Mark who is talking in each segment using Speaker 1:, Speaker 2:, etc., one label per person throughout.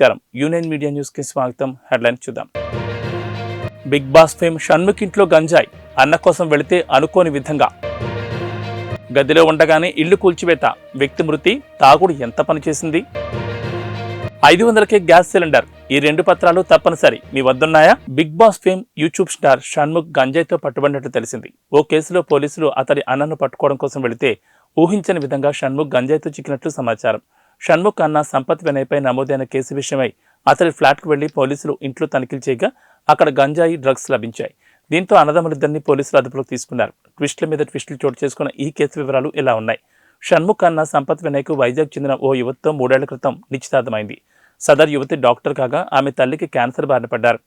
Speaker 1: నమస్కారం. Union media న్యూస్కి స్వాగతం. హెడ్లైన్ చూద్దాం. బిగ్ బాస్ ఫేమ్ షణ్ముఖ్ ఇంట్లో గంజాయి. అన్న కోసం వెళితే అనుకోని విధంగా. గదిలో ఉండగానే ఇల్లు కూల్చివేత. వ్యక్తి మృతి. తాగుడు ఎంత పనిచేసింది ఐదు వందలకే గ్యాస్ సిలిండర్. ఈ రెండు పత్రాలు తప్పనిసరి. మీ వద్దున్నాయా? Bigg Boss fame YouTube star Shanmukh గంజాయితో పట్టుబడినట్లు తెలిసింది. ఓ కేసులో పోలీసులు అతడి అన్నను పట్టుకోవడం కోసం వెళితే ఊహించని విధంగా షణ్ముఖ్ గంజాయితో చిక్కినట్లు సమాచారం. షణ్ముఖ్ అన్న సంపత్ వినయ్పై నమోదైన కేసు విషయమై అతడి ఫ్లాట్కు వెళ్ళి పోలీసులు ఇంట్లో తనిఖీలు చేయగా అక్కడ గంజాయి డ్రగ్స్ లభించాయి. దీంతో అన్నదమ్ములిద్దరిని పోలీసులు అదుపులోకి తీసుకున్నారు. ట్విస్టుల మీద ట్విస్టులు చోటు చేసుకున్న ఈ కేసు వివరాలు ఇలా ఉన్నాయి. షణ్ముఖ్ అన్న సంపత్ వినయ్కు వైజాగ్ చెందిన ఓ యువతితో మూడేళ్ళ క్రితం నిశ్చితార్థమైంది. సదర్ యువతి డాక్టర్ కాగా ఆమె తల్లికి క్యాన్సర్ బారిన పడ్డారు.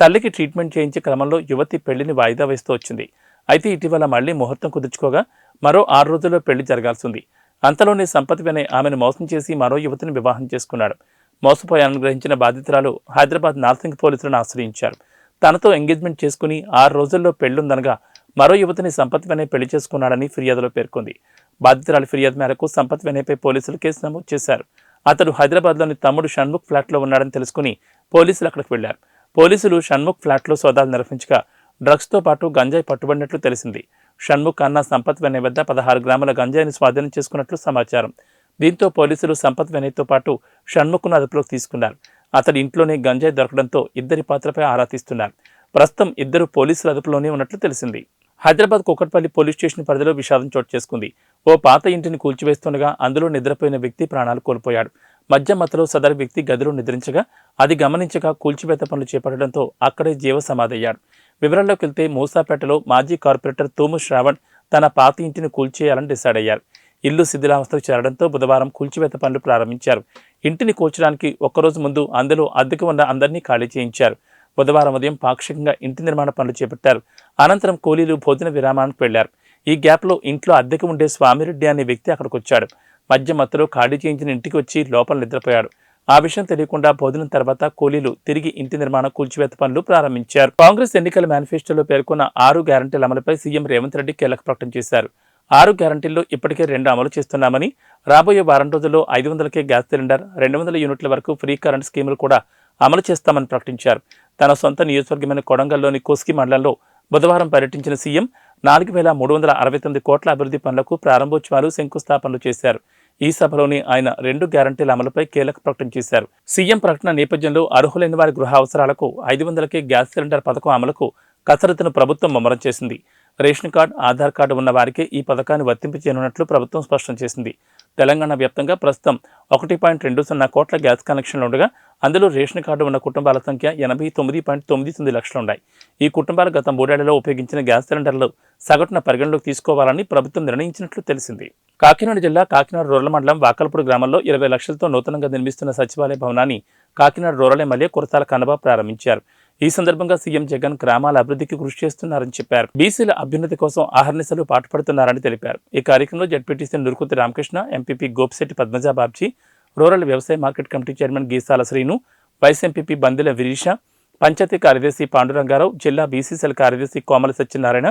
Speaker 1: తల్లికి ట్రీట్మెంట్ చేయించే క్రమంలో యువతి పెళ్ళిని వాయిదా వేస్తూ వచ్చింది. అయితే ఇటీవల మళ్ళీ ముహూర్తం కుదుర్చుకోగా మరో ఆరు రోజుల్లో పెళ్ళి జరగాల్సి ఉంది. అంతలోనే సంపత్ వినయ్ ఆమెను మోసం చేసి మరో యువతిని వివాహం చేసుకున్నాడు. మోసపోయానని గ్రహించిన బాధితురాలు హైదరాబాద్ నార్సింగ్ పోలీసులను ఆశ్రయించారు. తనతో ఎంగేజ్మెంట్ చేసుకుని ఆరు రోజుల్లో పెళ్ళుందనగా మరో యువతిని సంపత్ వినయ్ పెళ్ళి చేసుకున్నాడని ఫిర్యాదులో పేర్కొంది. బాధితురాలి ఫిర్యాదు మేరకు సంపత్ వినయ్పై పోలీసులు కేసు నమోదు చేశారు. అతడు హైదరాబాద్లోని తమ్ముడు షణ్ముఖ్ ఫ్లాట్లో ఉన్నాడని తెలుసుకుని పోలీసులు అక్కడికి వెళ్ళారు పోలీసులు షణ్ముఖ్ ఫ్లాట్లో సోదాలు నిర్వహించగా డ్రగ్స్తో పాటు గంజాయి పట్టుబడినట్లు తెలిసింది. షణ్ముఖ్ అన్న సంపత్ వినయ్ వద్ద పదహారు గ్రాముల గంజాయిని స్వాధీనం చేసుకున్నట్లు సమాచారం. దీంతో పోలీసులు సంపత్ వినయ్తో పాటు షణ్ముఖ్ను అదుపులోకి తీసుకున్నారు. అతడి ఇంట్లోనే గంజాయి దొరకడంతో ఇద్దరి పాత్రపై ఆరా తీస్తున్నారు. ప్రస్తుతం ఇద్దరు పోలీసుల అదుపులోనే ఉన్నట్లు తెలిసింది. హైదరాబాద్ కుక్కట్పల్లి పోలీస్ స్టేషన్ పరిధిలో విషాదం చోటు చేసుకుంది. ఓ పాత ఇంటిని కూల్చివేస్తుండగా అందులో నిద్రపోయిన వ్యక్తి ప్రాణాలు కోల్పోయాడు. మధ్య మధ్యలో సదరు వ్యక్తి గదిలో నిద్రించగా అది గమనించగా కూల్చివేత పనులు చేపట్టడంతో అక్కడే జీవ సమాధయ్యాడు వివరాల్లోకి వెళ్తే మూసాపేటలో మాజీ కార్పొరేటర్ తూము శ్రావణ్ తన పాత ఇంటిని కూల్చేయాలని డిసైడ్ అయ్యారు. ఇల్లు శిథిలావస్థకు చేరడంతో బుధవారం కూల్చివేత పనులు ప్రారంభించారు. ఇంటిని కూల్చడానికి ఒక్కరోజు ముందు అందులో అద్దెకు ఉన్న అందరినీ ఖాళీ చేయించారు. బుధవారం ఉదయం పాక్షికంగా ఇంటి నిర్మాణ పనులు చేపట్టారు. అనంతరం కూలీలు భోజన విరామానికి వెళ్ళారు ఈ గ్యాప్లో ఇంట్లో అద్దెకు ఉండే స్వామిరెడ్డి అనే వ్యక్తి అక్కడికి వచ్చాడు మధ్య మత్తులో ఖాళీ చేయించిన ఇంటికి వచ్చి లోపల నిద్రపోయాడు. ఆ విషయం తెలియకుండా భోజనం తర్వాత కూలీలు తిరిగి ఇంటి నిర్మాణ కూల్చివేత పనులు ప్రారంభించారు. కాంగ్రెస్ ఎన్నికల మేనిఫెస్టోలో పేర్కొన్న ఆరు గ్యారంటీల అమలుపై సీఎం రేవంత్ రెడ్డి కీలక ప్రకటన చేశారు. ఆరు గ్యారంటీల్లో ఇప్పటికే రెండు అమలు చేస్తున్నామని రాబోయే వారం రోజుల్లో ఐదు వందలకే గ్యాస్ సిలిండర్ రెండు వందల యూనిట్ల వరకు ఫ్రీ కరెంట్ స్కీములు కూడా అమలు చేస్తామని ప్రకటించారు. తన సొంత నియోజకవర్గమైన కొడంగల్లోని కోస్కి మండలంలో బుధవారం పర్యటించిన సీఎం నాలుగు వేల మూడు వందల అరవై తొమ్మిది కోట్ల అభివృద్ధి పనులకు ప్రారంభోత్సవాలు శంకుస్థాపనలు చేశారు. ఈ సభలోని ఆయన రెండు గ్యారంటీల అమలుపై కీలక ప్రకటన చేశారు. సీఎం ప్రకటన నేపథ్యంలో అర్హులైన వారి గృహ అవసరాలకు ఐదు వందలకే గ్యాస్ సిలిండర్ పథకం అమలుకు కసరత్తును ప్రభుత్వం ముమ్మరం చేసింది. రేషన్ కార్డు ఆధార్ కార్డు ఉన్న వారికి ఈ పథకాన్ని వర్తింపచేయనున్నట్లు ప్రభుత్వం స్పష్టం చేసింది. తెలంగాణ వ్యాప్తంగా ప్రస్తుతం ఒకటి పాయింట్ రెండు సున్నా కోట్ల గ్యాస్ కనెక్షన్లు ఉండగా అందులో రేషన్ కార్డు ఉన్న కుటుంబాల సంఖ్య ఎనభై తొమ్మిది పాయింట్ తొమ్మిది తొమ్మిది లక్షలు ఉన్నాయి ఈ కుటుంబాలు గత మూడేళ్ళలో ఉపయోగించిన గ్యాస్ సిలిండర్లు సగటున పరిగణలోకి తీసుకోవాలని ప్రభుత్వం నిర్ణయించినట్లు తెలిసింది. కాకినాడ జిల్లా కాకినాడ రూరల్ మండలం వాకల్పూడి గ్రామంలో ఇరవై లక్షలతో నూతనంగా నిర్మిస్తున్న సచివాలయ భవనాన్ని కాకినాడ రూరల్ ఎమ్మెల్యే కురసాల కన్నబాబు ప్రారంభించారు. ఈ సందర్భంగా సీఎం జగన్ గ్రామాల అభివృద్ధికి కృషి చేస్తున్నారని చెప్పారు. బీసీల అభ్యున్నతి కోసం ఆహర్నిశలు పాటుపడుతున్నారని తెలిపారు. ఈ కార్యక్రమంలో ZPTC Nurukuthi Ramakrishna MPP Gopisetti Padmaja Babji rural వ్యవసాయ market committee chairman Geesala Srinu vice MPP Bandela Virisha panchayat కార్యదర్శి పాండురంగారావు జిల్లా బీసీసీఎల్ కార్యదర్శి కోమల సత్యనారాయణ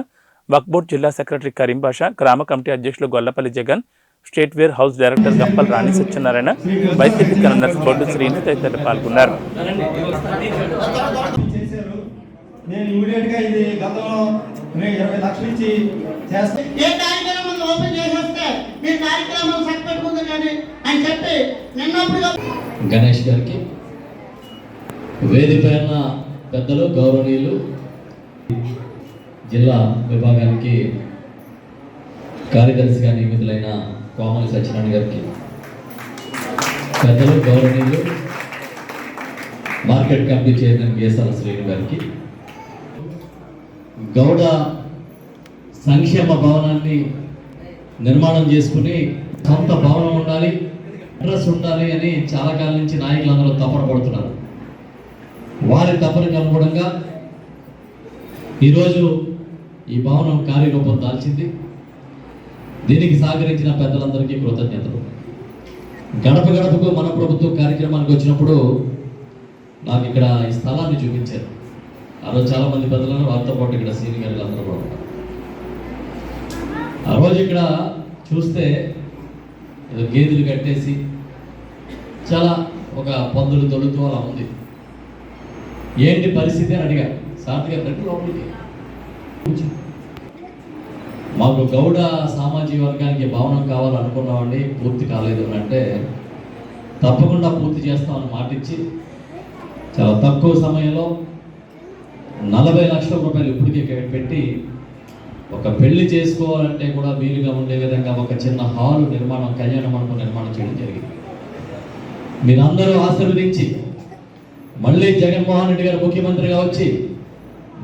Speaker 1: వక్బోర్డ్ జిల్లా సెక్రటరీ కరీం బాషా గ్రామ కమిటీ అధ్యక్షులు Gollapalli Jagan state warehouse director Gampal Rani Satyanarayana YCP convener Boddu Srinu తదితరులు పాల్గొన్నారు.
Speaker 2: నేను ఇమీడియట్గా ఇది గతంలో నేను ఇరవై లక్షలు ఇచ్చి చేస్తాను
Speaker 3: ఏ కార్యక్రమం ముందు ఓపెన్ చేసేస్తే మీ కార్యక్రమం సరిపెట్టుకుంది కానీ అని చెప్పి నిన్నప్పుడు
Speaker 4: గణేష్ గారికి వేదిక పైన పెద్దలు గౌరవనీయులు జిల్లా విభాగానికి కార్యదర్శిగా నియమితులైన కోమలి సత్యనారాయణ గారికి పెద్దలు గౌరవనీయులు మార్కెట్ కమిటీ చైర్మన్ గేసాల శ్రేణి గారికి గౌడ సంక్షేమ భవనాన్ని నిర్మాణం చేసుకుని సొంత భవనం ఉండాలి అడ్రస్ ఉండాలి అని చాలా కాలం నుంచి నాయకులందరూ తపన పడుతున్నారు. వారి తపనకు అనుగుణంగా ఈరోజు ఈ భవనం కార్యరూపం దాల్చింది. దీనికి సహకరించిన పెద్దలందరికీ కృతజ్ఞతలు. గడప గడపకు మన ప్రభుత్వం కార్యక్రమానికి వచ్చినప్పుడు నాకు ఇక్కడ ఈ స్థలాన్ని చూపించారు. ఆ రోజు చాలా మంది పెద్దలను వారితో పాటు ఇక్కడ సీనియర్లు అందరూ కూడా ఆ రోజు ఇక్కడ చూస్తే ఏదో గేదెలు కట్టేసి చాలా ఒక పందులు తొలుతూ అలా ఉంది. ఏంటి పరిస్థితి అని అడిగారు. సార్థిగా రండి లోపలికి. మాకు గౌడ సామాజిక వర్గానికి భవనం కావాలనుకున్నామండి పూర్తి కాలేదు అని అంటే తప్పకుండా పూర్తి చేస్తామని మాటిచ్చి చాలా తక్కువ సమయంలో నలభై లక్షల రూపాయలు ఇప్పటికే పెట్టి ఒక పెళ్ళి చేసుకోవాలంటే కూడా వీలుగా ఉండే విధంగా ఒక చిన్న హాలు నిర్మాణం కళ్యాణ మండపం నిర్మాణం చేయడం జరిగింది. మీరందరూ ఆశీర్వదించి మళ్ళీ జగన్మోహన్ రెడ్డి గారు ముఖ్యమంత్రిగా వచ్చి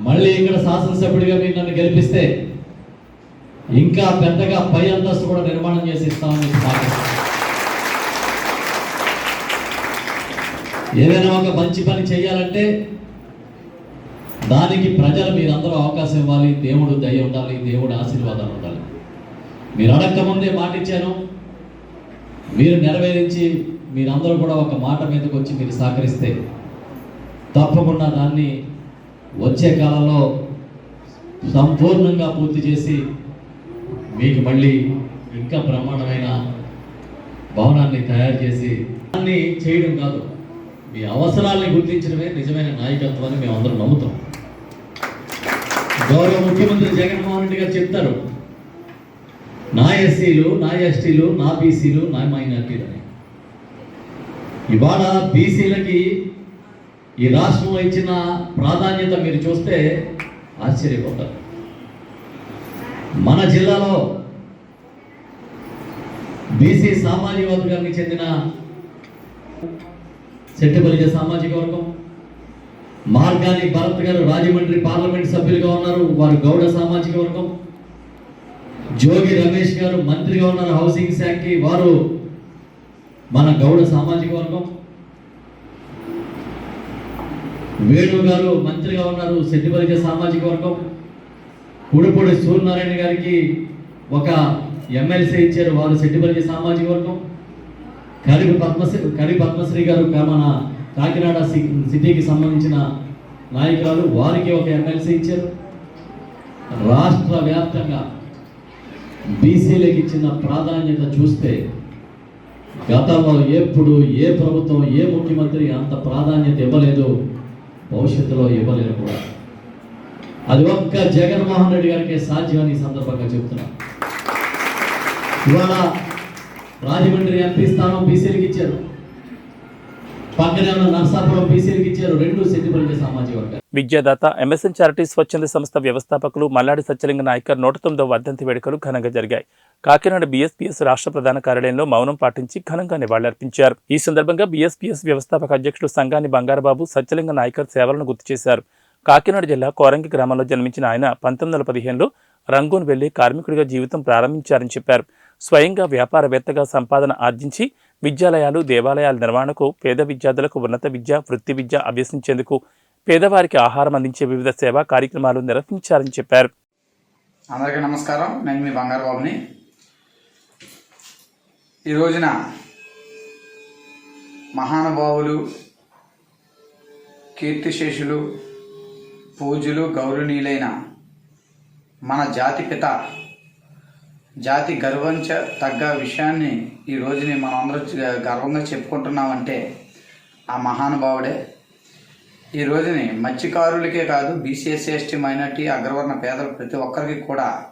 Speaker 4: మళ్ళీ ఇక్కడ శాసనసభ్యుడిగా మీరు నన్ను గెలిపిస్తే ఇంకా పెద్దగా పై అంతస్తు కూడా నిర్మాణం చేసి ఇస్తామని ఏదైనా ఒక మంచి పని చేయాలంటే దానికి ప్రజలు మీరందరూ అవకాశం ఇవ్వాలి. దేవుడు దయ ఉండాలి. దేవుడు ఆశీర్వాదాలు ఉండాలి. మీరు అడక్క ముందే మాట ఇచ్చాను మీరు నెరవేరించి మీరందరూ కూడా ఒక మాట మీదకి వచ్చి మీరు సహకరిస్తే తప్పకుండా దాన్ని వచ్చే కాలంలో సంపూర్ణంగా పూర్తి చేసి మీకు మళ్ళీ ఇంకా బ్రహ్మాండమైన భవనాన్ని తయారు చేసి దాన్ని చేయడం కాదు. మీ అవసరాల్ని గుర్తించడమే నిజమైన నాయకత్వం అని మేము అందరం నమ్ముతాం. గౌరవ ముఖ్యమంత్రి జగన్మోహన్ రెడ్డి గారు చెప్తారు. నా ఎస్సీలు నా ఎస్టీలు నా బీసీలు నా మైనార్టీలు అని ఇవాళ బీసీలకి ఈ రాష్ట్రంలో ఇచ్చిన ప్రాధాన్యత మీరు చూస్తే ఆశ్చర్యపోతారు. మన జిల్లాలో బీసీ సామాజిక వర్గానికి చెందిన సెట్టుబలిజ సామాజిక వర్గం మార్గాని భరత్ గారు రాజమండ్రి పార్లమెంట్ సభ్యులుగా ఉన్నారు. వారు గౌడ సామాజిక వర్గం. జోగి రమేష్ గారు మంత్రిగా ఉన్నారు హౌసింగ్ శాఖకి. వారు మన గౌడ సామాజిక వర్గం. వేణు గారు మంత్రిగా ఉన్నారు సెట్టిబలిజ సామాజిక వర్గం. ఉడుపూడి సూర్యనారాయణ గారికి ఒక ఎమ్మెల్సీ ఇచ్చారు వారు సెట్టిబలిజ సామాజిక వర్గం. కరివి పద్మశ్రీ కరివి పద్మశ్రీ గారు మన కాకినాడ సి- సిటీకి సంబంధించిన నాయకురాలు వారికి ఒక ఎమ్మెల్సీ ఇచ్చారు. రాష్ట్ర వ్యాప్తంగా బీసీలకు ఇచ్చిన ప్రాధాన్యత చూస్తే గతంలో ఎప్పుడు ఏ ప్రభుత్వం ఏ ముఖ్యమంత్రి అంత ప్రాధాన్యత ఇవ్వలేదు భవిష్యత్తులో ఇవ్వలేరు కూడా. అది ఒక్క జగన్మోహన్ రెడ్డి గారికి సాధ్యమని ఈ సందర్భంగా చెప్తున్నా. ఇవాళ రాజమండ్రి ఎంపీ స్థానం బీసీలకు ఇచ్చారు. పక్కనే ఉన్న నర్సాపురం బీసీలకు ఇచ్చారు రెండు సెట్టిపల్లి సామాజిక
Speaker 1: విద్యాదాత ఎంఎస్ఎన్ చారిటీ స్వచ్ఛంద సంస్థ వ్యవస్థాపకులు మల్లాడి సత్యలింగ నాయకర్ నూట తొమ్మిదవ వర్ధంతి వేడుకలు ఘనంగా జరిగాయి. కాకినాడ బీఎస్పీఎస్ రాష్ట్ర ప్రధాన కార్యాలయంలో మౌనం పాటించి ఘనంగా నివాళులర్పించారు. ఈ సందర్భంగా బీఎస్పీఎస్ వ్యవస్థాపక అధ్యక్షుడు సంగాని బంగారబాబు సత్యలింగ నాయకర్ సేవలను గుర్తు చేశారు. కాకినాడ జిల్లా కోరంగి గ్రామంలో జన్మించిన ఆయన పంతొమ్మిది వందల పదిహేనులో రంగూన్ వెళ్ళి కార్మికుడిగా జీవితం ప్రారంభించారని చెప్పారు. స్వయంగా వ్యాపారవేత్తగా సంపాదన ఆర్జించి విద్యాలయాలు దేవాలయాల నిర్వహణకు పేద విద్యార్థులకు ఉన్నత విద్య వృత్తి విద్య అభ్యసించేందుకు పేదవారికి ఆహారం అందించే వివిధ సేవా కార్యక్రమాలు నిర్వహించారని చెప్పారు.
Speaker 5: అందరికీ నమస్కారం. నేను మీ బంగారు బాబుని ఈ రోజున మహానుభావులు కీర్తిశేషులు పూజలు గౌరవనీయులైన మన జాతి పిత జాతి గర్వంచ తగ్గ విషయాన్ని ఈ రోజుని మనం అందరూ గర్వంగా చెప్పుకుంటున్నామంటే ఆ మహానుభావుడే. ఈ రోజుని మత్స్యకారులకే కాదు బీసీఎస్సీ ఎస్టీ మైనార్టీ అగ్రవర్ణ పేదలు ప్రతి ఒక్కరికి కూడా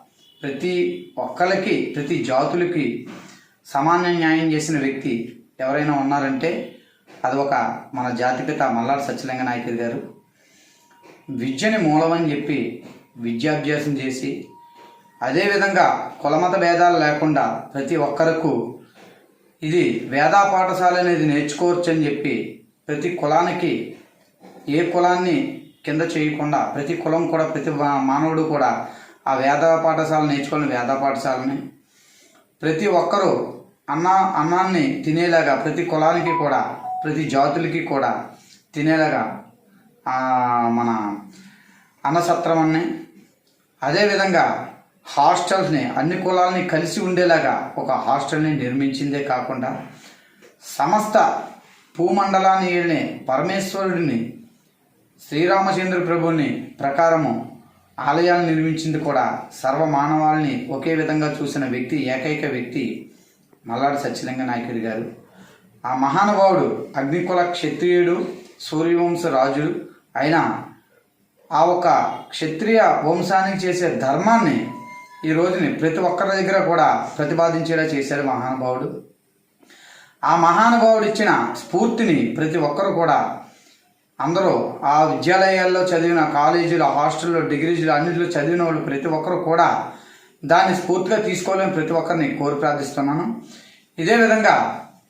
Speaker 5: ప్రతి ఒక్కరికి ప్రతి జాతులకి సమాన న్యాయం చేసిన వ్యక్తి ఎవరైనా ఉన్నారంటే అది ఒక మన జాతిపిత మల్లాడు సత్యలింగ నాయకుడి గారు. విద్యని మూలమని చెప్పి విద్యాభ్యాసం చేసి అదేవిధంగా కులమత భేదాలు లేకుండా ప్రతి ఒక్కరకు ఇది వేదా పాఠశాల అనేది నేర్చుకోవచ్చు అని చెప్పి ప్రతి కులానికి ఏ కులాన్ని కింద చేయకుండా ప్రతి కులం కూడా ప్రతి మానవుడు కూడా ఆ వేద పాఠశాల నేర్చుకోవాలని వేద పాఠశాలని. ప్రతి ఒక్కరూ అన్న అన్నాన్ని తినేలాగా ప్రతి కులానికి కూడా ప్రతి జాతులకి కూడా తినేలాగా మన అన్నసత్రమని అదేవిధంగా హాస్టల్స్ని అన్ని కులాలని కలిసి ఉండేలాగా ఒక హాస్టల్ని నిర్మించిందే కాకుండా సమస్త భూమండలాన్ని పరమేశ్వరుడిని శ్రీరామచంద్ర ప్రభుని ప్రకారము ఆలయాలు నిర్మించింది కూడా సర్వ మానవాల్ని ఒకే విధంగా చూసిన వ్యక్తి ఏకైక వ్యక్తి మల్లాడు సత్యలింగ నాయకుడి గారు. ఆ మహానుభావుడు అగ్నికుల క్షత్రియుడు సూర్యవంశ రాజు అయిన ఆ ఒక క్షత్రియ వంశానికి చేసే ధర్మాన్ని ఈ రోజుని ప్రతి ఒక్కరి దగ్గర కూడా ప్రతిపాదించేలా చేశారు మహానుభావుడు. ఆ మహానుభావుడు ఇచ్చిన స్ఫూర్తిని ప్రతి ఒక్కరు కూడా అందరూ ఆ విద్యాలయాల్లో చదివిన కాలేజీలు హాస్టల్లో డిగ్రీలు అన్నింటిలో చదివిన వాళ్ళు ప్రతి ఒక్కరు కూడా దాన్ని స్ఫూర్తిగా తీసుకోవాలని ప్రతి ఒక్కరిని కోరి ప్రార్థిస్తున్నాను. ఇదే విధంగా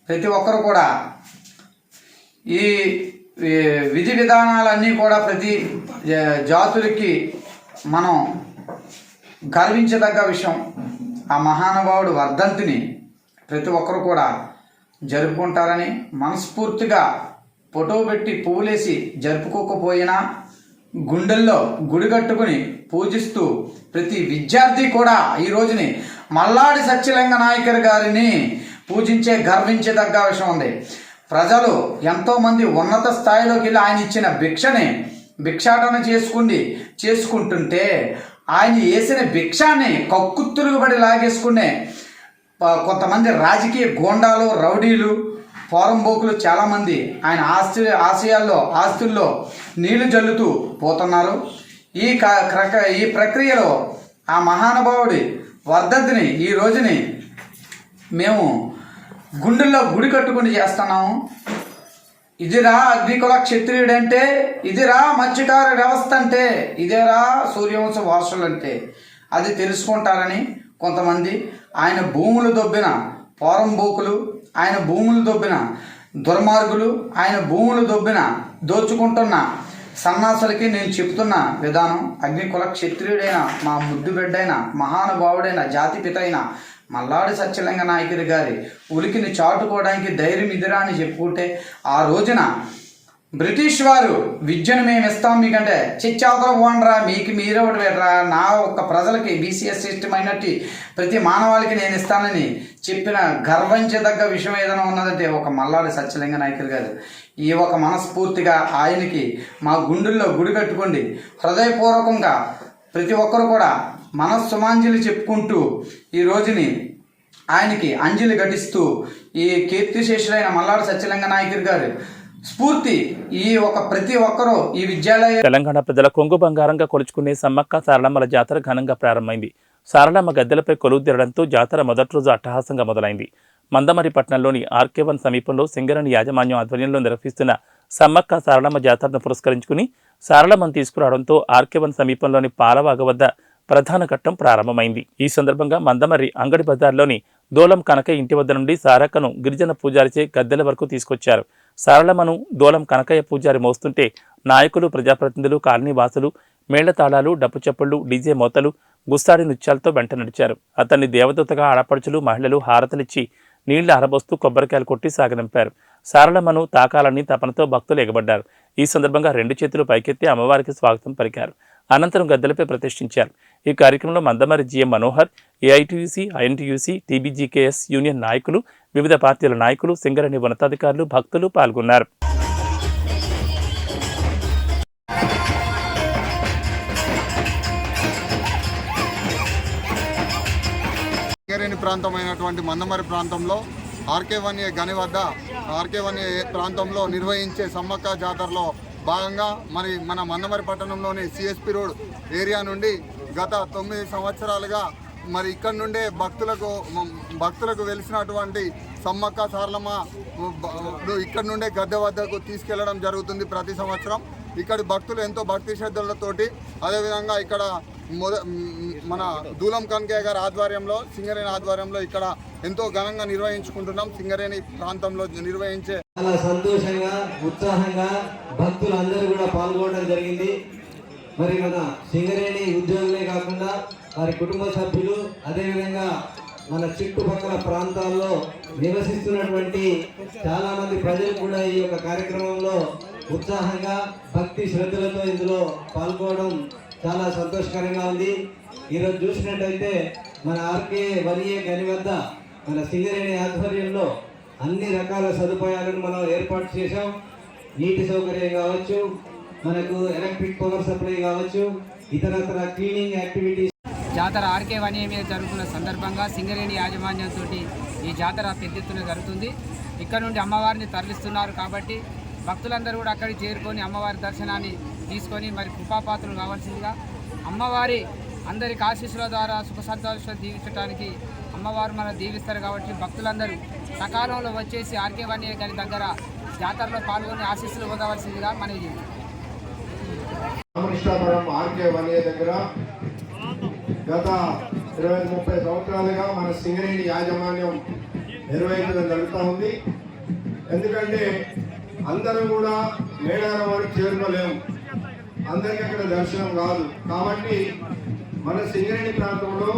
Speaker 5: ప్రతి ఒక్కరు కూడా ఈ విధి విధానాలన్నీ కూడా ప్రతి జాతులకి మనం గర్వించదగ్గ విషయం. ఆ మహానుభావుడు వర్ధంతిని ప్రతి ఒక్కరు కూడా జరుపుకుంటారని మనస్ఫూర్తిగా ఫోటో పెట్టి పువ్వులేసి జరుపుకోకపోయినా గుండెల్లో గుడి కట్టుకుని పూజిస్తూ ప్రతి విద్యార్థి కూడా ఈ రోజుని మల్లాడి సత్యలింగ నాయకర్ గారిని పూజించే గర్వించదగ్గ విషయం ఉంది. ప్రజలు ఎంతోమంది ఉన్నత స్థాయిలోకి వెళ్ళి ఆయన ఇచ్చిన భిక్షని భిక్షాటన చేసుకుండి చేసుకుంటుంటే ఆయన వేసిన భిక్షాన్ని కక్కు తిరుగుబడి లాగేసుకునే కొంతమంది రాజకీయ గోండాలు రౌడీలు పోరంబోకులు చాలామంది ఆయన ఆస్తి ఆశయాల్లో ఆస్తుల్లో నీళ్ళు జల్లుతూ పోతున్నారు. ఈ క- క్రక- ఈ ప్రక్రియలో ఆ మహానుభావుడి వర్ధంతిని ఈ రోజుని మేము గుండెల్లో గుడి కట్టుకుని చేస్తున్నాము. ఇదిరా అగ్నికుల క్షత్రియుడు అంటే ఇదిరా మత్స్యకార వ్యవస్థ అంటే ఇదేరా సూర్యవంశ వారసులు అంటే అది తెలుసుకుంటారని కొంతమంది ఆయన భూములు దొబ్బిన పోరంబోకులు ఆయన భూములు దొబ్బిన దుర్మార్గులు ఆయన భూములు దొబ్బిన దోచుకుంటున్న సన్నాసులకి నేను చెప్తున్న విధానం అగ్నికుల క్షత్రియుడైన మా ముద్దు బిడ్డైన మహానుభావుడైన జాతిపిత అయిన మల్లాడి సత్యలింగ నాయకుడి గారి ఉలికిని చాటుకోవడానికి ధైర్యం ఇదిరా అని చెప్పుకుంటే ఆ రోజున బ్రిటిష్ వారు విద్యను మేము ఇస్తాం మీకంటే చిచ్చావతల పోండ్రా మీకు మీరే ఒకటి పెట్టరా నా ఒక్క ప్రజలకి బీసీఎస్ సిస్టమ్ అయినట్టు ప్రతి మానవాళికి నేను ఇస్తానని చెప్పిన గర్వించదగ్గ విషయం ఏదైనా ఉన్నదంటే ఒక మల్లాడి సత్యలింగ నాయకులు గారు. ఈ ఒక మనస్ఫూర్తిగా ఆయనకి మా గుండెల్లో గుడి కట్టుకోండి. హృదయపూర్వకంగా ప్రతి ఒక్కరు కూడా మనస్సుమాంజలి చెప్పుకుంటూ ఈ రోజుని ఆయనకి అంజలి ఘటిస్తూ ఈ కీర్తిశేషులైన మల్లారు సత్యలింగ నాయకుడు గారు స్ఫూర్తి ఈ ఒక ప్రతి ఒక్కరూ ఈ విద్యాలయ
Speaker 1: తెలంగాణ ప్రజల కొంగు బంగారంగా కొలుచుకునే సమ్మక్క సారలమ్మల జాతర ఘనంగా ప్రారంభమైంది. సారలమ్మ గద్దెలపై కొలువుదీరడంతో జాతర మొదటి రోజు అట్టహాసంగా మొదలైంది. మందమరి పట్టణంలోని ఆర్కే వన్ సమీపంలో సింగరణి యాజమాన్యం ఆధ్వర్యంలో నిర్వహిస్తున్న సమ్మక్క సారలమ్మ జాతరను పురస్కరించుకుని సారళమ్మను తీసుకురావడంతో ఆర్కే వన్ సమీపంలోని పాలవాగ వద్ద ప్రధాన ఘట్టం ప్రారంభమైంది. ఈ సందర్భంగా మందమర్రి అంగడి బజార్లోని దోలం కనక ఇంటి వద్ద నుండి సారక్కను గిరిజన పూజారిచే గద్దెల వరకు తీసుకొచ్చారు. సరళమను దోలం కనకయ్య పూజారి మోస్తుంటే నాయకులు ప్రజాప్రతినిధులు కాలనీవాసులు మేళ్ళతాళాలు డప్పు చప్పుళ్ళు డీజే మోతలు గుస్తాడి నృత్యాలతో వెంట నడిచారు. అతన్ని దేవదూతగా ఆడపడుచులు మహిళలు హారతలిచ్చి నీళ్ళు ఆరబోస్తూ కొబ్బరికాయలు కొట్టి సాగనంపారు. సారళమ్మను తాకాలని తపనతో భక్తులు ఎగబడ్డారు. ఈ సందర్భంగా రెండు చేతులు పైకెత్తి అమ్మవారికి స్వాగతం పలికారు. అనంతరం గద్దెలపై ప్రతిష్ఠించారు. ఈ కార్యక్రమంలో Mandamarri GM Manohar AITUC INTUC TBGKS union నాయకులు వివిధ పార్టీల నాయకులు సింగరేణి ఉన్నతాధికారులు భక్తులు పాల్గొన్నారు.
Speaker 6: సింగరేణి ప్రాంతమైనటువంటి మందమరి ప్రాంతంలో ఆర్కే వన్ ఏ గని వద్ద ఆర్కే వన్ ఏ ప్రాంతంలో నిర్వహించే సమ్మక్క జాతరలో భాగంగా మరి మన మందమరి పట్టణంలోని సిఎస్పి రోడ్ ఏరియా నుండి గత తొమ్మిది సంవత్సరాలుగా మరి ఇక్కడ నుండే భక్తులకు భక్తులకు వెలిసినటువంటి సమ్మక్క సారలమ్మ ఇక్కడ నుండే గద్దె వద్దకు తీసుకెళ్ళడం జరుగుతుంది ప్రతి సంవత్సరం. ఇక్కడి భక్తులు ఎంతో భక్తి శ్రద్ధలతోటి అదేవిధంగా ఇక్కడ మొద మన దూలం కనకయ్య గారి ఆధ్వర్యంలో సింగరేణి ఆధ్వర్యంలో ఇక్కడ ఎంతో ఘనంగా నిర్వహించుకుంటున్నాం. సింగరేణి ప్రాంతంలో నిర్వహించే
Speaker 7: చాలా సంతోషంగా ఉత్సాహంగా భక్తులు అందరూ కూడా పాల్గొనడం జరిగింది. మరి మన సింగరేణి ఉద్యోగులే కాకుండా వారి కుటుంబ సభ్యులు అదేవిధంగా మన చుట్టుపక్కల ప్రాంతాల్లో నివసిస్తున్నటువంటి చాలామంది ప్రజలు కూడా ఈ యొక్క కార్యక్రమంలో ఉత్సాహంగా భక్తి శ్రద్ధలతో ఇందులో పాల్గొనడం చాలా సంతోషకరంగా ఉంది. ఈరోజు చూసినట్టయితే మన ఆర్కే వరియే గని వద్ద మన సింగరేణి ఆధ్వర్యంలో అన్ని రకాల సదుపాయాలను మనం ఏర్పాటు చేశాం. నీటి సౌకర్యం కావచ్చు మనకు ఎలక్ట్రిక్ పవర్ సప్లై కావచ్చు ఇతరతర క్లీనింగ్ యాక్టివిటీస్
Speaker 8: జాతర ఆర్కే వన్ మీద జరుగుతున్న సందర్భంగా సింగరేణి యాజమాన్యంతో ఈ జాతర పెద్ద ఎత్తున జరుగుతుంది. ఇక్కడ నుండి అమ్మవారిని తరలిస్తున్నారు కాబట్టి భక్తులందరూ కూడా అక్కడికి చేరుకొని అమ్మవారి దర్శనాన్ని తీసుకొని మరి కృపాపాత్రలు కావాల్సిందిగా అమ్మవారి అందరికి ఆశీస్సుల ద్వారా సుఖ సంతోషాలు దీవించడానికి అమ్మవారు మనం దీవిస్తారు కాబట్టి భక్తులందరూ సకాలంలో వచ్చేసి ఆర్కే వన్ గారి దగ్గర జాతరలో పాల్గొని ఆశీస్సులు పొందవలసిందిగా మనవి
Speaker 6: రామకృష్ణాపురం ఆర్కే వన్య దగ్గర గత ఇరవై ముప్పై సంవత్సరాలుగా మన సింగరేణి యాజమాన్యం నిర్వహించడం జరుగుతూ ఉంది. ఎందుకంటే అందరం కూడా మేడారం వరకు చేరుకోలేము అందరికీ అక్కడ దర్శనం కాదు. కాబట్టి మన సింగరేణి ప్రాంతంలో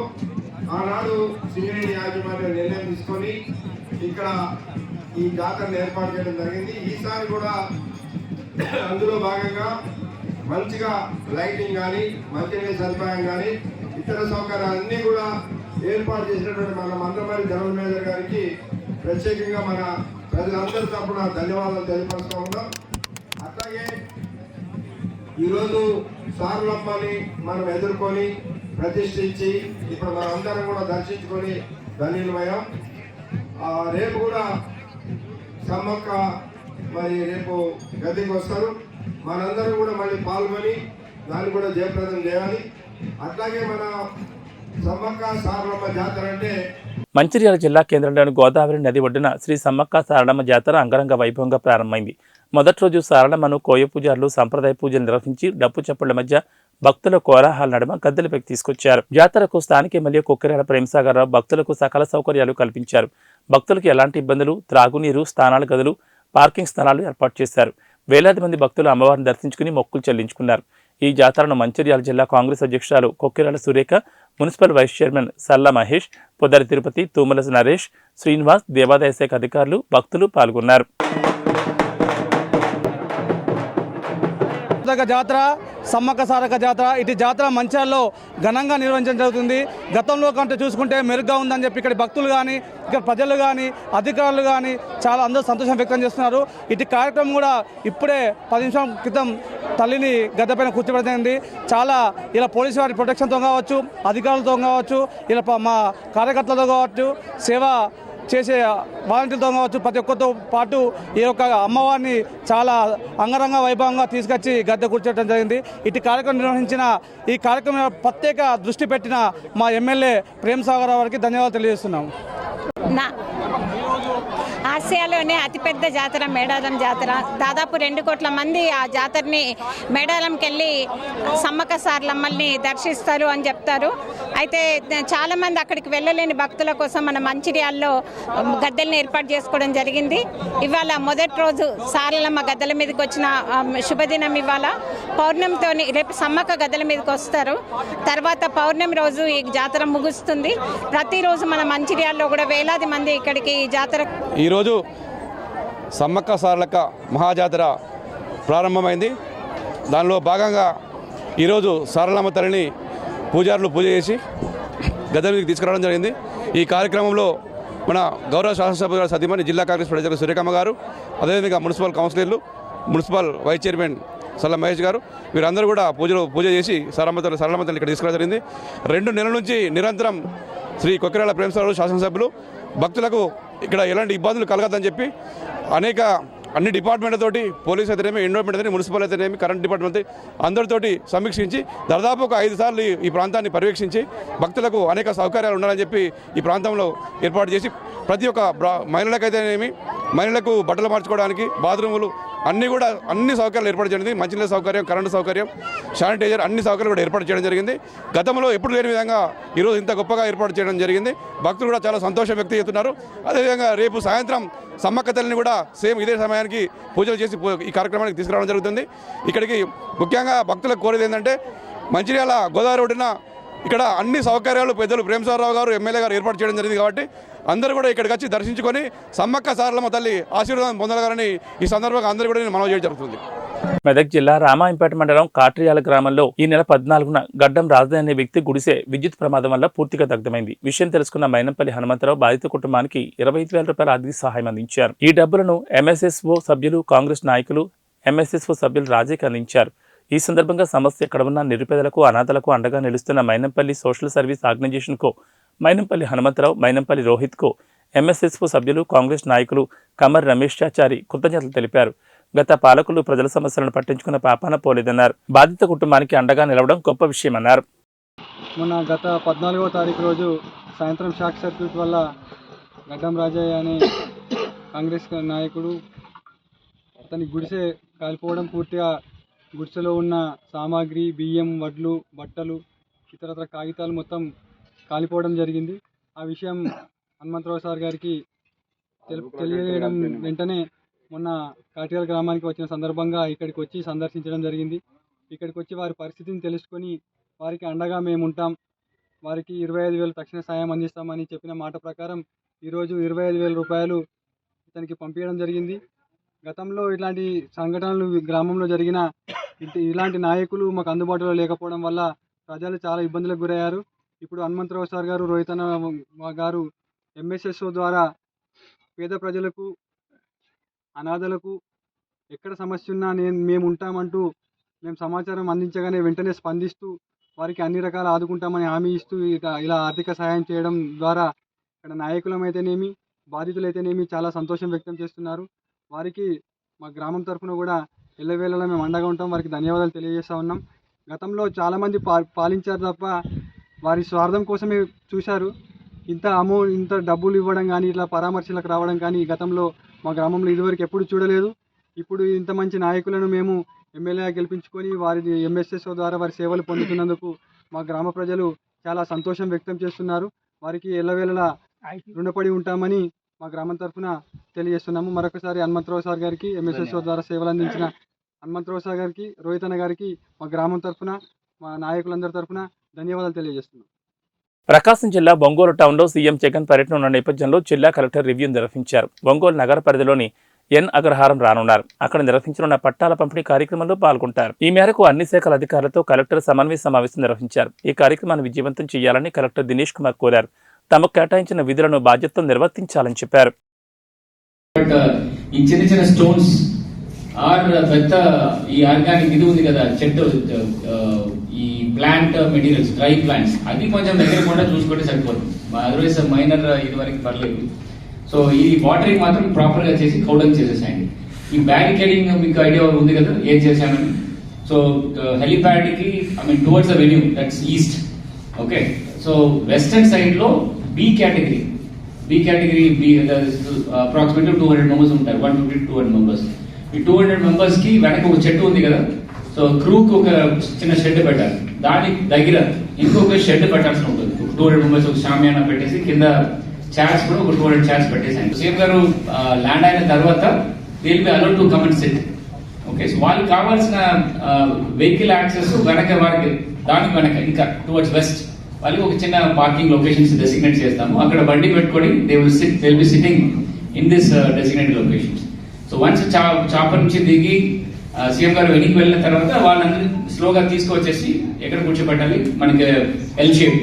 Speaker 6: ఆనాడు సింగరేణి యాజమాన్యం నిర్ణయం తీసుకొని ఇక్కడ ఈ జాతరను ఏర్పాటు చేయడం జరిగింది. ఈసారి కూడా అందులో భాగంగా మంచిగా లైటింగ్ కానీ మంచినీళ్ళ సదుపాయం కానీ ఇతర సౌకర్యాలన్నీ కూడా ఏర్పాటు చేసినటువంటి మన మందమరి జనరల్ మేనేజర్ గారికి ప్రత్యేకంగా మన ప్రజలందరి తరపున ధన్యవాదాలు తెలియపరుస్తూ ఉన్నాం. అట్లాగే ఈరోజు సారులమ్మని మనం ఎదుర్కొని ప్రతిష్ఠించి ఇప్పుడు మనం అందరం కూడా దర్శించుకొని ధన్యులమయ్యాం. రేపు కూడా సమ్మక్క మరి రేపు గద్దెకి వస్తారు మనందరం కూడా మళ్ళీ పాల్గొని దాన్ని కూడా జయప్రదం చేయాలి. అట్లాగే మన సమ్మక్క సారలమ్మ జాతర అంటే
Speaker 1: మంచిర్యాల జిల్లా కేంద్రంలోని గోదావరి నది ఒడ్డున శ్రీ సమ్మక్క సారలమ్మ జాతర అంగరంగ వైభవంగా ప్రారంభమైంది. మొదటి రోజు సారలమ్మను కోయ పూజారులు సంప్రదాయ పూజలు నిర్వహించి డప్పు చప్పుళ్ళ మధ్య భక్తుల కోలాహల నడుమ గద్దెలపైకి తీసుకొచ్చారు. జాతరకు స్థానిక ఎమ్మెల్యే కుక్కిరాల ప్రేమసాగరరావు భక్తులకు సకల సౌకర్యాలు కల్పించారు. భక్తులకు ఎలాంటి ఇబ్బందులు త్రాగునీరు స్నానాల గదులు పార్కింగ్ స్థలాలు ఏర్పాటు చేశారు. వేలాది మంది భక్తులు అమ్మవారిని దర్శించుకుని మొక్కులు చెల్లించుకున్నారు. ఈ జాతరను మంచిర్యాల జిల్లా కాంగ్రెస్ అధ్యక్షురాలు Kokkirala Surekha municipal vice chairman Salla Mahesh Poddari Tirupati Thumala Naresh Srinivas దేవాదాయ శాఖ అధికారులు భక్తులు పాల్గొన్నారు.
Speaker 9: సారక జాతర సమ్మక్క సారక జాతర ఇటు జాతర మంచాల్లో ఘనంగా నిర్వహించడం జరుగుతుంది. గతంలో కంటే చూసుకుంటే మెరుగ్గా ఉందని చెప్పి ఇక్కడ భక్తులు కానీ ఇక్కడ ప్రజలు కానీ అధికారులు కానీ చాలా అందరూ సంతోషం వ్యక్తం చేస్తున్నారు. ఇటు కార్యక్రమం కూడా ఇప్పుడే పది నిమిషాల క్రితం తల్లిని గద్దెపైన కూర్చోబెడుతుంది చాలా ఇలా పోలీసు వారి ప్రొటెక్షన్తో కావచ్చు అధికారులతో కావచ్చు ఇలా మా కార్యకర్తలతో కావచ్చు సేవ చేసే వాలంటీర్తో కావచ్చు ప్రతి ఒక్కరితో పాటు ఈ యొక్క అమ్మవారిని చాలా అంగరంగ వైభవంగా తీసుకొచ్చి గద్దె కూర్చోవడం జరిగింది. ఇటు కార్యక్రమం నిర్వహించిన ఈ కార్యక్రమం ప్రత్యేక దృష్టి పెట్టిన మా ఎమ్మెల్యే ప్రేమ్ సాగర్ వారికి ధన్యవాదాలు తెలియజేస్తున్నాం.
Speaker 10: ఆసియాలోనే అతిపెద్ద జాతర మేడారం జాతర. దాదాపు రెండు కోట్ల మంది ఆ జాతరని మేడారంకి వెళ్ళి సమ్మక్క సార్లమ్మల్ని దర్శిస్తారు అని చెప్తారు. అయితే చాలామంది అక్కడికి వెళ్ళలేని భక్తుల కోసం మన మంచిర్యాల్లో గద్దెలను ఏర్పాటు చేసుకోవడం జరిగింది. ఇవాళ మొదటి రోజు సారలమ్మ గద్దెల మీదకి వచ్చిన శుభదినం ఇవాళ. పౌర్ణమితో రేపు సమ్మక్క గద్దెల మీదకి వస్తారు. తర్వాత పౌర్ణమి రోజు ఈ జాతర ముగుస్తుంది. ప్రతిరోజు మన మంచిర్యాల్లో కూడా వేలాది మంది ఇక్కడికి ఈ జాతర
Speaker 11: ఈరోజు సమ్మక్క సార్లక్క మహాజాతర ప్రారంభమైంది. దానిలో భాగంగా ఈరోజు సారలమ్మ తల్లిని పూజారులు పూజ చేసి గద్దెల తీసుకురావడం జరిగింది. ఈ కార్యక్రమంలో మన గౌరవ శాసనసభ సతీమణి జిల్లా కాంగ్రెస్ ప్రజలకు సూర్యకమ్మ గారు అదేవిధంగా మున్సిపల్ కౌన్సిలర్లు మున్సిపల్ వైస్ చైర్మన్ సల్ల మహేష్ గారు వీరందరూ కూడా పూజలు పూజ చేసి సరమ్మతలు సరళమ్మతలు ఇక్కడ తీసుకురావడం జరిగింది. రెండు నెలల నుంచి నిరంతరం శ్రీ కొక్కిరాల ప్రేమసారావు శాసనసభ్యులు భక్తులకు ఇక్కడ ఎలాంటి ఇబ్బందులు కలగదని చెప్పి అనేక అన్ని డిపార్ట్మెంట్లతోటి పోలీస్ అయితేనేమి ఎన్విరాన్మెంట్ అయితే మున్సిపల్ అయితేనేమి కరెంట్ డిపార్ట్మెంట్ అందరితోటి సమీక్షించి దాదాపు ఒక ఐదు సార్లు ఈ- ప్రాంతాన్ని పర్యవేక్షించి భక్తులకు అనేక సౌకర్యాలు ఉండాలని చెప్పి ఈ ప్రాంతంలో ఏర్పాటు చేసి ప్రతి ఒక్క బ్రా- మహిళలకైతేనేమి మహిళలకు బట్టలు మార్చుకోవడానికి బాత్రూములు అన్నీ కూడా అన్ని సౌకర్యాలు ఏర్పాటు చేయడం జరిగింది. మంచినీళ్ళ సౌకర్యం కరెంటు సౌకర్యం శానిటైజర్ అన్ని సౌకర్యాలు కూడా ఏర్పాటు చేయడం జరిగింది. గతంలో ఎప్పుడు లేని విధంగా ఈరోజు ఇంత గొప్పగా ఏర్పాటు చేయడం జరిగింది. భక్తులు కూడా చాలా సంతోషం వ్యక్తం చేస్తున్నారు. అదేవిధంగా రేపు సాయంత్రం సమ్మక్క తల్లిని కూడా సేమ్ ఇదే సమయానికి పూజలు చేసి ఈ కార్యక్రమానికి తీసుకురావడం జరుగుతుంది. ఇక్కడికి ముఖ్యంగా భక్తులకు కోరేది ఏంటంటే మంచిర్యాల గోదావరి ఒడిన ఇక్కడ అన్ని సౌకర్యాలు పెద్దలు ప్రేమసారరావు గారు ఎమ్మెల్యే గారు ఏర్పాటు చేయడం జరిగింది కాబట్టి అందరూ కూడా ఇక్కడికి వచ్చి దర్శించుకొని సమ్మక్క సారలమ్మ తల్లి ఆశీర్వాదం పొందగలని ఈ సందర్భంగా అందరూ కూడా నేను మనవి చేయడం జరుగుతుంది.
Speaker 1: మెదక్ జిల్లా రామాయంపేట మండలం కాట్రియాల గ్రామంలో ఈ నెల పద్నాలుగున గడ్డం రాజధాని అనే వ్యక్తి గుడిసే విద్యుత్ ప్రమాదం వల్ల పూర్తిగా దగ్ధమైంది. విషయం తెలుసుకున్న మైనంపల్లి హనుమంతరావు బాధిత కుటుంబానికి ఇరవై ఐదు వేల రూపాయల ఆర్థిక సహాయం అందించారు. ఈ డబ్బులను ఎంఎస్ఎస్ఓ సభ్యులు కాంగ్రెస్ నాయకులు ఎంఎస్ఎస్ఓ సభ్యులు రాజీకి అందించారు. ఈ సందర్భంగా సమస్య ఎక్కడ ఉన్న నిరుపేదలకు అనాథలకు అండగా నిలుస్తున్న మైనంపల్లి సోషల్ సర్వీస్ ఆర్గనైజేషన్కు మైనంపల్లి హనుమంతరావు మైనంపల్లి రోహిత్కు ఎంఎస్ఎస్పు సభ్యులు కాంగ్రెస్ నాయకులు కమర్ రమేష్ చాచారి కృతజ్ఞతలు తెలిపారు. గత పాలకులు ప్రజల సమస్యలను పట్టించుకున్న పాపాన పోలేదన్నారు. బాధిత కుటుంబానికి అండగా నిలవడం గొప్ప విషయమన్నారు.
Speaker 9: మొన్న గత పద్నాలుగో తారీఖు రోజు సాయంత్రం షాక్ సర్క్యూట్ వల్ల గడ్డం రాజయ్య అనే కాంగ్రెస్ నాయకుడు అతని గుడిసె కాలిపోవడం పూర్తిగా గుడిసెలో ఉన్న సామాగ్రి బియ్యం వడ్లు బట్టలు ఇతరత్ర కాగితాలు మొత్తం కాలిపోవడం జరిగింది. ఆ విషయం హనుమంతరావు సార్ గారికి తెలు- తెలియజేయడం వెంటనే మొన్న కాటియాల గ్రామానికి వచ్చిన సందర్భంగా ఇక్కడికి వచ్చి సందర్శించడం జరిగింది. ఇక్కడికి వచ్చి వారి పరిస్థితిని తెలుసుకొని వారికి అండగా మేము ఉంటాం. వారికి ఇరవై ఐదు వేలు తక్షణ సాయం అందిస్తామని చెప్పిన మాట ప్రకారం ఈరోజు ఇరవై ఐదు వేల రూపాయలు ఇతనికి పంపించడం జరిగింది. గతంలో ఇలాంటి సంఘటనలు గ్రామంలో జరిగిన ఇలాంటి నాయకులు మాకు అందుబాటులో లేకపోవడం వల్ల ప్రజలు చాలా ఇబ్బందులకు గురయ్యారు. ఇప్పుడు హనుమంతరావు సార్ గారు రోహితన్న గారు ఎంఎస్ఎస్ఓ ద్వారా పేద ప్రజలకు అనాథలకు ఎక్కడ సమస్య ఉన్నా నేను మేము ఉంటామంటూ మేము సమాచారం అందించగానే వెంటనే స్పందిస్తూ వారికి అన్ని రకాల ఆదుకుంటామని హామీ ఇస్తూ ఇక ఇలా ఆర్థిక సహాయం చేయడం ద్వారా ఇక్కడ నాయకులమైతేనేమి బాధితులైతేనేమి చాలా సంతోషం వ్యక్తం చేస్తున్నారు. వారికి మా గ్రామం తరఫున కూడా ఎల్లవేళలా మేము అండగా ఉంటాం. వారికి ధన్యవాదాలు తెలియజేస్తా ఉన్నాం. గతంలో చాలామంది పా పాలించారు తప్ప వారి స్వార్థం కోసమే చూశారు. ఇంత అమౌంట్ ఇంత డబ్బులు ఇవ్వడం కానీ ఇట్లా పరామర్శలకు రావడం కానీ గతంలో మా గ్రామంలో ఇదివరకు ఎప్పుడు చూడలేదు. ఇప్పుడు ఇంత మంచి నాయకులను మేము ఎమ్మెల్యేగా గెలిపించుకొని వారి ఎంఎస్ఎస్ఓ ద్వారా వారి సేవలు పొందుతున్నందుకు మా గ్రామ ప్రజలు చాలా సంతోషం వ్యక్తం చేస్తున్నారు. వారికి ఎల్లవేళలా రుణపడి ఉంటామని మా గ్రామం తరఫున తెలియజేస్తున్నాము. మరొకసారి హనుమంతరావు సార్ గారికి ఎంఎస్ఎస్ఓ ద్వారా సేవలు అందించిన హనుమంతరావు సార్ గారికి రోహిత్ అన్న గారికి మా గ్రామం తరఫున మా నాయకులందరి తరఫున ధన్యవాదాలు తెలియజేస్తున్నాం.
Speaker 1: ప్రకాశం జిల్లా ఒంగోలు టౌన్లో సీఎం జగన్ పర్యటన ఉన్న నేపథ్యంలో జిల్లా కలెక్టర్ రివ్యూ నిర్వహించారు. ఒంగోలు నగర పరిధిలోని ఎన్ అగ్రహారం రానున్నారు. అక్కడ నిర్వహించనున్న పట్టాల పంపిణీ కార్యక్రమంలో పాల్గొంటారు. ఈ మేరకు అన్ని శాఖల అధికారులతో కలెక్టర్ సమన్వయ సమావేశం నిర్వహించారు. ఈ కార్యక్రమాన్ని విజయవంతం చేయాలని కలెక్టర్ దినేష్ కుమార్ కోరారు. తమకు కేటాయించిన విధులను బాధ్యతతో నిర్వర్తించాలని చెప్పారు.
Speaker 12: బట్ ఈ చిన్న చిన్న స్టోన్స్ ఆర్ పెద్ద ఈ ఆర్గానిక్ ఇది ఉంది కదా చెట్టు ఈ ప్లాంట్ మెటీరియల్స్ డ్రై ప్లాంట్స్ అది కొంచెం దగ్గర కూడా చూసుకుంటే సరిపోతుంది అదర్వైజ్ మైనర్ ఇది వరకు పర్లేదు. సో ఈ వాటరింగ్ మాత్రం ప్రాపర్గా చేసి కౌడన్ చేసేసాయండి. ఈ బ్యారికేడింగ్ మీకు ఐడియా ఉంది కదా ఏం చేశామని? So హెలిప్యాడ్కి I mean towards the venue that's east okay so western సైడ్లో B category B category B approximately two hundred members ఉంటారు. One fifty two hundred members ఈ టూ హండ్రెడ్ మెంబర్స్కి వెనక ఒక చెట్టు ఉంది కదా? సో క్రూకి ఒక చిన్న షెడ్ పెట్టాలి. దానికి దగ్గర ఇంకొక షెడ్ పెట్టాల్సి ఉంటుంది. టూ హండ్రెడ్ మెంబర్స్ ఒక షామియానా పెట్టేసి కింద చార్స్ కూడా ఒక టూ హండ్రెడ్ చైర్స్ పెట్టేసాను సీఎం గారు ల్యాండ్ అయిన తర్వాత they'll be allowed to come and sit okay so వాళ్ళకి కావాల్సిన వెహికల్ యాక్సెస్ వెనక వారికి దానికి వెనక ఇంకా టువర్డ్స్ వెస్ట్ వాళ్ళకి ఒక చిన్న పార్కింగ్ లొకేషన్స్ డెసిగ్నేట్ చేస్తాము. అక్కడ బండి పెట్టుకొని they will sit they will be sitting in this designated locations so once chopper నుంచి దిగి సీఎం గారు వెనక్కి వెళ్ళిన తర్వాత వాళ్ళందరినీ స్లోగా తీసుకొచ్చేసి ఎక్కడ కూర్చోబెట్టాలి? మనకి ఎల్ షేప్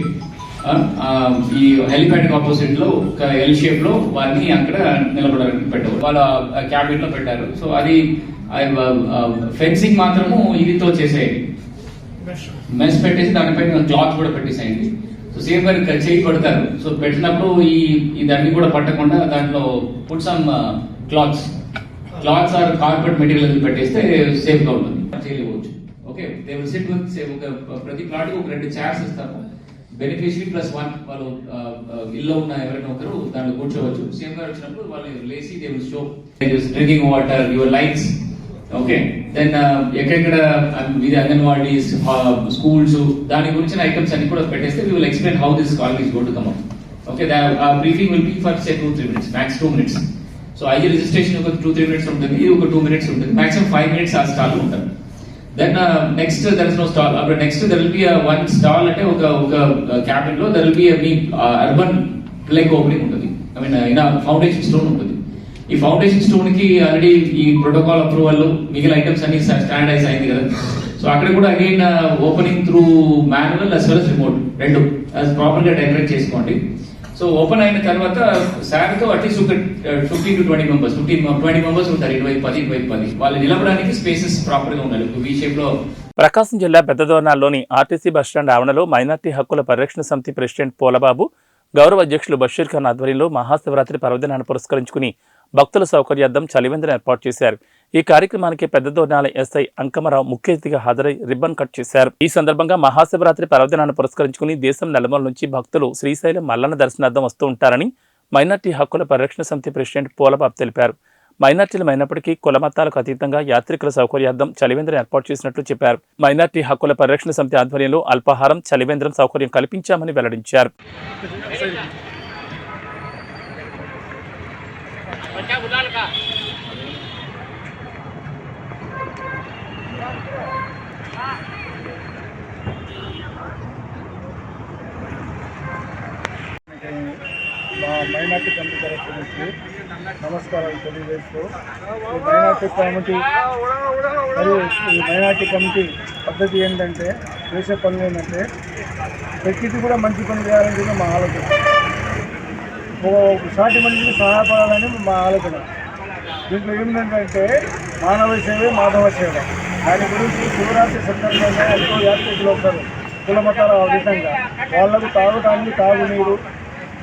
Speaker 12: ఈ హెలిప్యాడ్ ఆపోజిట్లో ఒక ఎల్ షేప్లో వారిని అక్కడ నిలబడడానికి పెట్టారు వాళ్ళ క్యాబిన్లో పెట్టారు. సో అది ఫెన్సింగ్ మాత్రము ఇదితో చేసేది మెస్ పెట్టేసి దానిపైన క్లాత్ కూడా పెట్టేసేయండి. సో సేమ్ గారు చేయి కొడతారు. సో పెట్టినప్పుడు ఈ ఇదన్నీ కూడా పట్టకుండా దాంట్లో put some clothes clothes or carpet material పెట్టేస్తే సేఫ్గా ఉంటుంది. చేయలేవచ్చు okay they will sit with same ఒక ప్రతి ప్లాట్కి ఒక రెండు చైర్స్ ఇస్తాము. బెనిఫిషియరీ ప్లస్ వన్ వాళ్ళు uh, uh, ఇల్లు ఉన్న ఎవరైనా ఒకరు దాంట్లో కూర్చోవచ్చు. సేమ్ గారు వచ్చినప్పుడు వాళ్ళు లేసి they will show drinking water your lights okay then ఎక్కడెక్కడ ఇది అంగన్వాడీస్ స్కూల్స్ దాని గురించిన ఐటమ్స్ అన్ని కూడా పెట్టేస్తే we will explain how this college is got to come okay briefing will be for say two three minutes max two minutes so IG registration ఒక two three minutes ఉంటుంది ఇది ఒక టూ మినిట్స్ ఉంటుంది maximum five minutes ఆ stall ఉంటుంది then next there is no stall అప్పుడు next there will be one stall అంటే ఒక ఒక క్యాబిన్లో దర్ విల్ బి మీ అర్బన్ ప్లేక్ ఓపెనింగ్ ఉంటుంది. ఐ మీన్ ఫౌండేషన్ స్టోన్ ఉంటుంది. ఈ ఫౌండేషన్ స్టోన్కి ఆల్రెడీ ఈ ప్రోటోకాల్ అప్రూవల్ మిగిలిన ఐటమ్స్ అన్ని స్టాండర్డైజ్ అయింది కదా. సో అక్కడ కూడా again opening through manual as well remote రెండు. ప్రాపర్గా డెకరేట్ చేసుకోండి. సో ఓపెన్ అయిన తర్వాత శారీతో అట్లీస్ట్ ఒక fifteen to twenty members fifteen twenty members ఉంటారు ఇరవై పది ఇరవై పది. వాళ్ళు నిలబడానికి స్పేసెస్ ప్రాపర్గా ఉండాలి వి షేప్లో
Speaker 1: ప్రకాశం జిల్లా పెద్దదోనాల్లోని ఆర్టీసీ బస్టాండ్ ఆవరణలో మైనార్టీ హక్కుల పరిరక్షణ సమితి ప్రెసిడెంట్ పోలబాబు గౌరవ అధ్యక్షులు బషీర్ ఖాన్ ఆధ్వర్యంలో మహాశివరాత్రి పర్వదినాన్ని పురస్కరించుకుని భక్తుల సౌకర్యార్థం చలివేంద్రం ఏర్పాటు చేశారు. ఈ కార్యక్రమానికి పెద్దదోర్నాల ఎస్ఐ అంకమరావు ముఖ్య అతిథిగా హాజరై రిబ్బన్ కట్ చేశారు. ఈ సందర్భంగా మహాశివరాత్రి పర్వదినాన్ని పురస్కరించుకుని దేశం నలుమూల నుంచి భక్తులు శ్రీశైలం మల్లన్న దర్శనార్థం వస్తూ ఉంటారని మైనార్టీ హక్కుల పరిరక్షణ సమితి ప్రెసిడెంట్ పోలబాబు తెలిపారు. మైనార్టీలమైనప్పటికీ కుల కులమతాలకు అతీతంగా యాత్రికుల సౌకర్యార్థం చలివేంద్రం ఏర్పాటు చేసినట్లు చెప్పారు. మైనార్టీ హక్కుల పరిరక్షణ సమితి ఆధ్వర్యంలో అల్పాహారం చలివేంద్రం సౌకర్యం కల్పించామని వెల్లడించారు
Speaker 13: మా మైనార్టీ కమిటీ తరఫు నుంచి నమస్కారాలు తెలియజేస్తూ ఈ మైనార్టీ కమిటీ మరియు ఈ మైనార్టీ కమిటీ పద్ధతి ఏంటంటే చేసే పనులు ఏంటంటే ప్రకృతి కూడా మంచి పని చేయాలని మా ఆలోచన. సాటి మనిషికి సహాయపడాలని మా ఆలోచన. దీంట్లో ఏమిటంటే మానవ సేవే మాధవ సేవ. దాని గురించి శివరాత్రి సందర్భంగా ఎంతో యాత్రికులు ఒకరు కుల మతాల విధంగా. వాళ్ళకు తాగటానికి తాగునీరు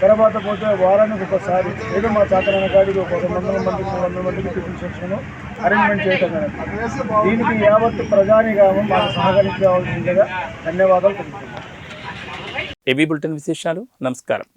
Speaker 13: తర్వాత పోతే వారానికి ఒకసారి ఏదో మా చాకరైన కాడికి ఒక వందల మందికి మూడు వందల మందికి టిఫిన్ సెక్షన్ అరేంజ్మెంట్ చేయటం జరిగింది. దీనికి యావత్ ప్రజానిగా మాకు సహకరించవలసిందిగా ధన్యవాదాలు తెలుపుతున్నాను
Speaker 1: ఏబీ బులెటిన్ విశేషాలు నమస్కారం